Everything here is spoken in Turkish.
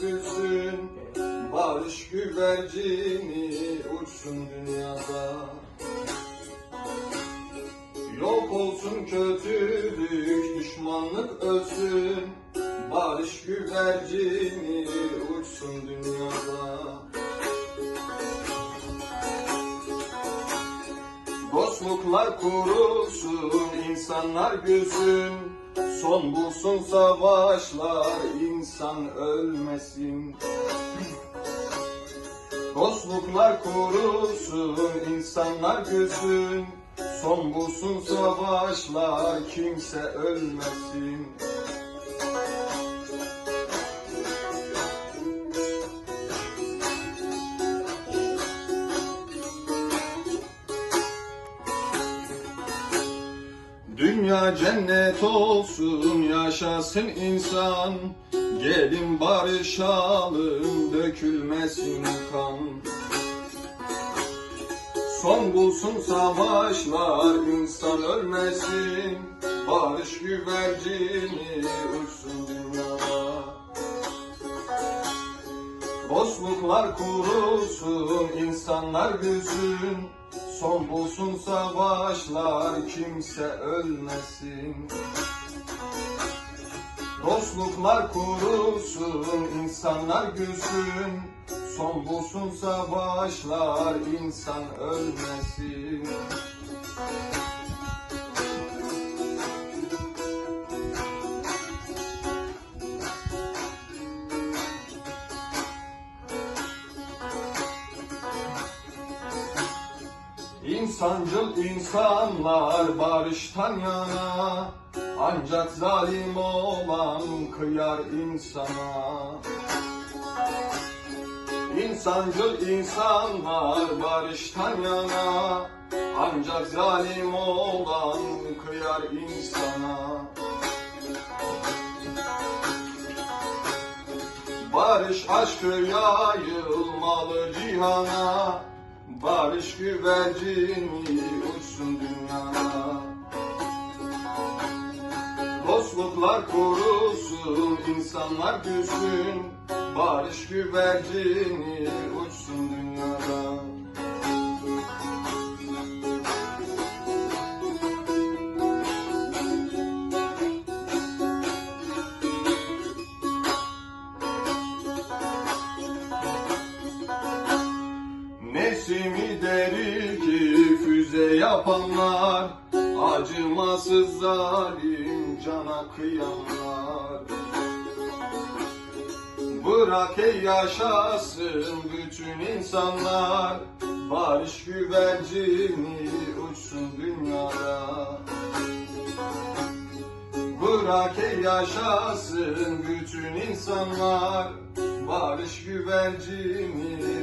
götürsün Barış güvercini uçsun dünyada. Yok olsun kötülük, düşmanlık ölsün Barış güvercini uçsun dünyada. Dostluklar kurusun, insanlar gülsün. Son bulsun savaşlar, insan ölmesin. Dostluklar kurusun, insanlar gülsün. Son bulsun savaşlar, kimse ölmesin Dünya cennet olsun, yaşasın insan. Gelin barışalım, dökülmesin kan. Son bulsun savaşlar, insan ölmesin. Barış güvercini uçsun dünyada. Dostluklar kurusun, insanlar gülsün Son bulsun savaşlar, kimse ölmesin. Dostluklar kurusun, insanlar gülsün. Son bulsun savaşlar, insan ölmesin İnsancıl insanlar barıştan yana Ancak zalim olan kıyar insana. İnsancıl insanlar barıştan yana Ancak zalim olan kıyar insana. Barış aşkı yayılmalı cihana Barış güvercini uçsun dünyana. Dostluklar korusun, insanlar gülsün Barış güvercini uçsun dünyada Nesimi deri ki füze yapanlar Acımasız zalim cana kıyanlar. Bırak ey yaşasın bütün insanlar Barış güvercini uçsun dünyada. Bırak ey yaşasın bütün insanlar Barış güvercini